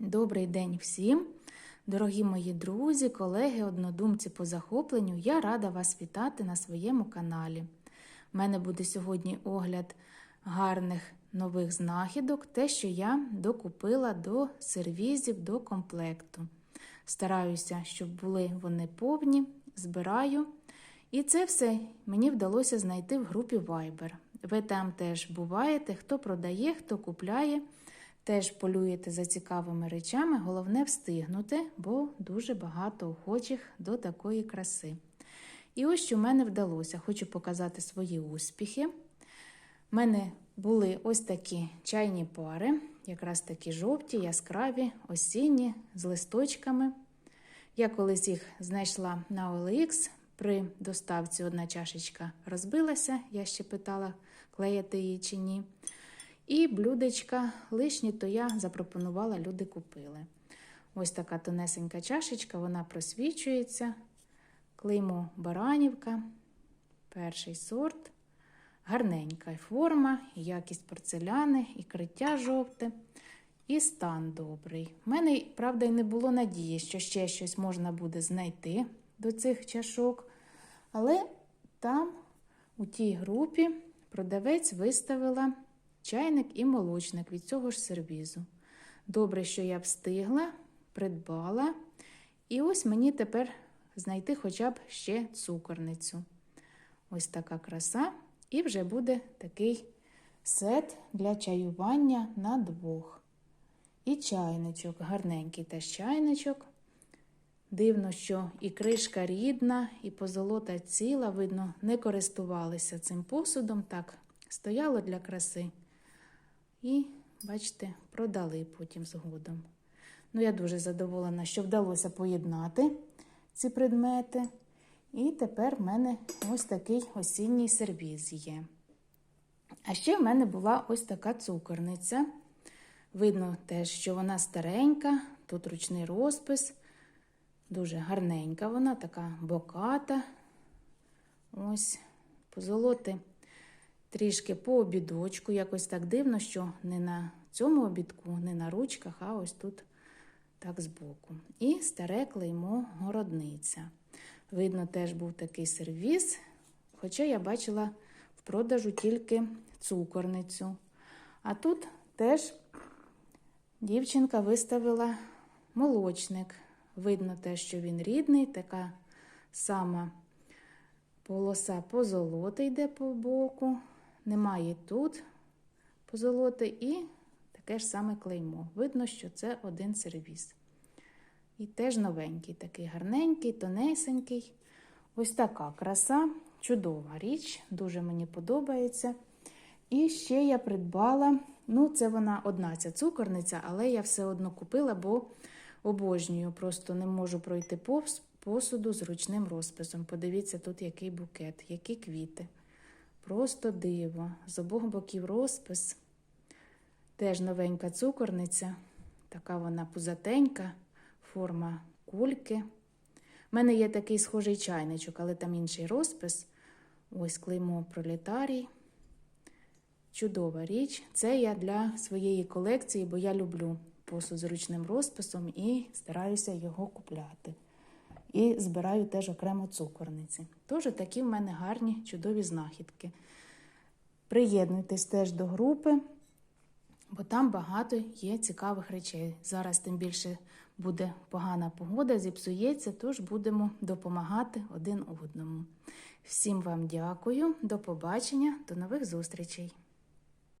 Добрий день всім! Дорогі мої друзі, колеги, однодумці по захопленню, я рада вас вітати на своєму каналі. У мене буде сьогодні огляд гарних нових знахідок, те, що я докупила до сервізів, до комплекту. Стараюся, щоб були вони повні, збираю. І це все мені вдалося знайти в групі Viber. Ви там теж буваєте, хто продає, хто купляє. Теж полюєте за цікавими речами, головне встигнути, бо дуже багато охочих до такої краси. І ось що в мене вдалося. Хочу показати свої успіхи. У мене були ось такі чайні пари, якраз такі жовті, яскраві, осінні, з листочками. Я колись їх знайшла на OLX. При доставці одна чашечка розбилася, я ще питала, клеїти її чи ні. І блюдечка лишні, то я запропонувала, люди купили. Ось така тонесенька чашечка, вона просвічується. Клеймо Баранівка, перший сорт. Гарненька форма, якість порцеляни, і криття жовте, і стан добрий. У мене, правда, й не було надії, що ще щось можна буде знайти до цих чашок. Але там, у тій групі, продавець виставила чайник і молочник від цього ж сервізу. Добре, що я встигла, придбала. І ось мені тепер знайти хоча б ще цукорницю. Ось така краса. І вже буде такий сет для чаювання на двох. І чайничок, гарненький теж чайничок. Дивно, що і кришка рідна, і позолота ціла, видно, не користувалися цим посудом, так, стояло для краси. І, бачите, продали потім згодом. Ну, я дуже задоволена, що вдалося поєднати ці предмети. І тепер в мене ось такий осінній сервіз є. А ще в мене була ось така цукорниця. Видно теж, що вона старенька, тут ручний розпис, дуже гарненька вона, така боката. Ось, позолоти трішки по обідочку. Якось так дивно, що не на цьому обідку, не на ручках, а ось тут так збоку. І старе клеймо городниця. Видно, теж був такий сервіс, хоча я бачила в продажу тільки цукорницю. А тут теж дівчинка виставила молочник. Видно те, що він рідний, така сама полоса позолоти йде по боку. Немає тут позолоти і таке ж саме клеймо. Видно, що це один сервіс. І теж новенький, такий гарненький, тонесенький. Ось така краса, чудова річ, дуже мені подобається. І ще я придбала, ну, це вона одна ця цукорниця, але я все одно купила, бо обожнюю, просто не можу пройти повз посуду з ручним розписом. Подивіться, тут який букет, які квіти. Просто диво. З обох боків розпис. Теж новенька цукорниця, така вона пузатенька форма кульки. У мене є такий схожий чайничок, але там інший розпис. Ось клеймо пролетарій. Чудова річ. Це я для своєї колекції, бо я люблю посуд з ручним розписом і стараюся його купляти. І збираю теж окремо цукорниці. Тож такі в мене гарні, чудові знахідки. Приєднуйтесь теж до групи, бо там багато є цікавих речей. Зараз тим більше буде погана погода, зіпсується, тож будемо допомагати один одному. Всім вам дякую, до побачення, до нових зустрічей!